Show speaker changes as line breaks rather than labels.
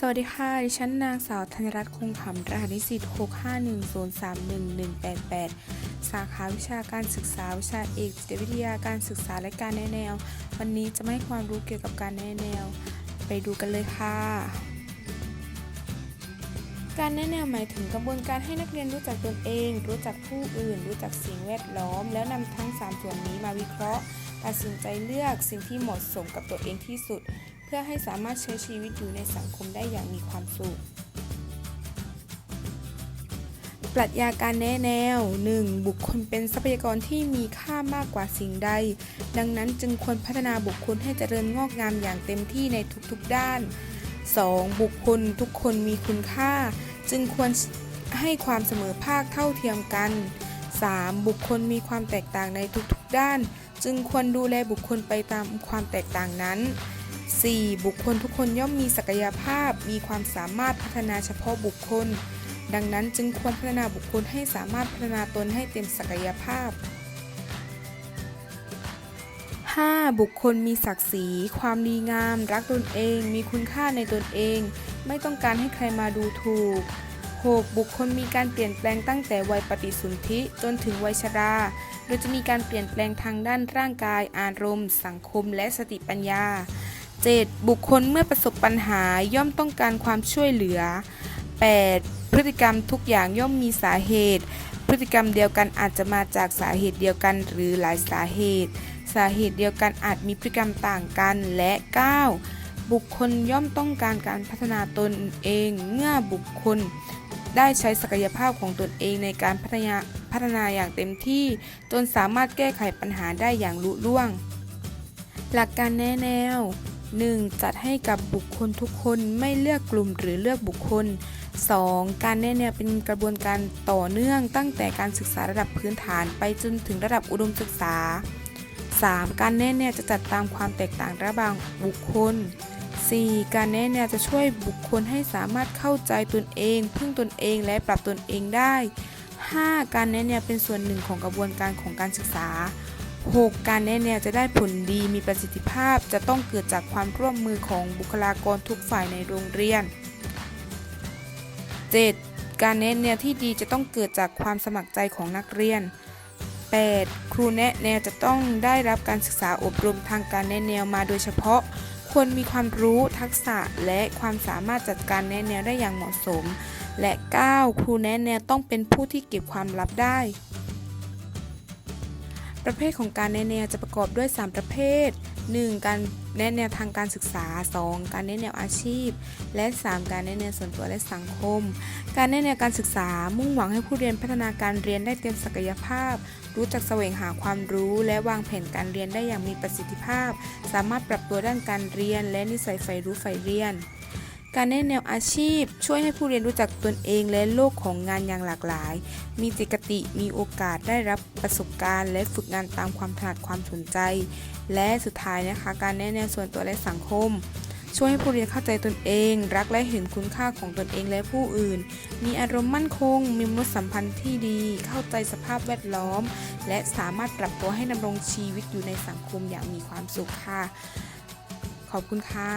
สวัสดีค่ะ ดิฉันนางสาวธัญรัตน์คงขำรหัสนิสิต651031188 สาขาวิชาการศึกษา วิชาเอกจิตวิทยาการศึกษาและการแนะแนว วันนี้จะมาให้ความรู้เกี่ยวกับการแนะแนว ไปดูกันเลยค่ะ การแนะแนวหมายถึงกระบวนการให้นักเรียนรู้จักตนเอง รู้จักผู้อื่น รู้จักสิ่งแวดล้อม แล้วนำทั้ง 3 ส่วนนี้มาวิเคราะห์ ตัดสินใจเลือกสิ่งที่เหมาะสมกับตัวเองที่สุด เพื่อให้สามารถใช้ชีวิตอยู่ในสังคมได้อย่างมีความสุข ปรัชญาการแนะแนว 1. บุคคลเป็นทรัพยากรที่มีค่ามากกว่าสิ่งใด ดังนั้นจึงควรพัฒนาบุคคลให้เจริญงอกงามอย่างเต็มที่ในทุกๆด้าน 2. บุคคลทุกคนมีคุณค่า จึงควรให้ความเสมอภาคเท่าเทียมกัน 3. บุคคลมีความแตกต่างในทุกๆด้าน จึงควรดูแลบุคคลไปตามความแตกต่างนั้น 4. บุคคลทุกคนย่อมมีศักยภาพ มีความสามารถพัฒนาเฉพาะบุคคล ดังนั้นจึงควรพัฒนาบุคคลให้สามารถพัฒนาตนให้เต็มศักยภาพ 5. บุคคลมีศักดิ์ศรี ความดีงาม รักตนเอง มีคุณค่าในตนเอง ไม่ต้องการให้ใครมาดูถูก 6. บุคคลมีการเปลี่ยนแปลงตั้งแต่วัยปฏิสนธิจนถึงวัยชรา โดยจะมีการเปลี่ยนแปลงทางด้านร่างกาย อารมณ์ สังคม และสติปัญญา 7. บุคคลเมื่อประสบปัญหาย่อมต้องการความช่วยเหลือ 8. พฤติกรรมทุกอย่างย่อมมีสาเหตุ พฤติกรรมเดียวกันอาจจะมาจากสาเหตุเดียวกันหรือหลายสาเหตุ สาเหตุเดียวกันอาจมีพฤติกรรมต่างกันและ 9. บุคคลย่อมต้องการการพัฒนาตนเองเมื่อบุคคลได้ใช้ศักยภาพของตนเองในการพัฒนาพัฒนาอย่างเต็มที่ จนสามารถแก้ไขปัญหาได้อย่างลุล่วง หลักการแนะแนว 1. จัดให้กับบุคคลทุกคนไม่เลือกกลุ่มหรือเลือกบุคคล 2. การแนะแนวเป็นกระบวนการต่อเนื่องตั้งแต่การศึกษาระดับพื้นฐานไปจนถึงระดับอุดมศึกษา 3. การแนะแนวจะจัดตามความแตกต่างระหว่างบุคคล 4. การแนะแนวจะช่วยบุคคลให้สามารถเข้าใจตนเอง พึ่งตนเองและปรับตนเองได้ 5. การแนะแนวเป็นส่วนหนึ่งของกระบวนการของการศึกษา 6. การแนะแนวจะได้ผลดีมีประสิทธิภาพจะต้องเกิดจากความร่วมมือของบุคลากรทุกฝ่ายในโรงเรียน 7. การแนะแนวที่ดีจะต้องเกิดจากความสมัครใจของนักเรียน 8. ครูแนะแนวจะต้องได้รับการศึกษาอบรมทางการแนะแนวมาโดยเฉพาะ ควรมีความรู้ทักษะและความสามารถจัดการแนะแนวได้อย่างเหมาะสม และ 9. ครูแนะแนวต้องเป็นผู้ที่เก็บความลับได้ ประเภทของการแนะแนวจะประกอบด้วย 3 ประเภท 1. การแนะแนวทางการศึกษา 2. การแนะแนวอาชีพ และ 3. การแนะแนวส่วนตัวและสังคม การแนะแนวการศึกษา มุ่งหวังให้ผู้เรียนพัฒนาการเรียนได้เต็มศักยภาพ รู้จักแสวงหาความรู้ และวางแผนการเรียนได้อย่างมีประสิทธิภาพ สามารถปรับตัวด้านการเรียน และนิสัยใฝ่รู้ใฝ่เรียน การแนะแนวอาชีพ ช่วยให้ผู้เรียนรู้จักตนเองและโลกของงานอย่างหลากหลาย มีจิตคติมีโอกาสได้รับประสบการณ์ และฝึกงานตามความถนัดความสนใจ และสุดท้ายนะคะ การแนะแนวส่วนตัวและสังคม ช่วยให้ผู้เรียนเข้าใจตนเอง รักและเห็นคุณค่าของตนเองและผู้อื่น มีอารมณ์มั่นคง มีมนุษยสัมพันธ์ที่ดี เข้าใจสภาพแวดล้อม และสามารถปรับตัวให้ดำรงชีวิตอยู่ในสังคมอย่างมีความสุขค่ะ ขอบคุณค่ะ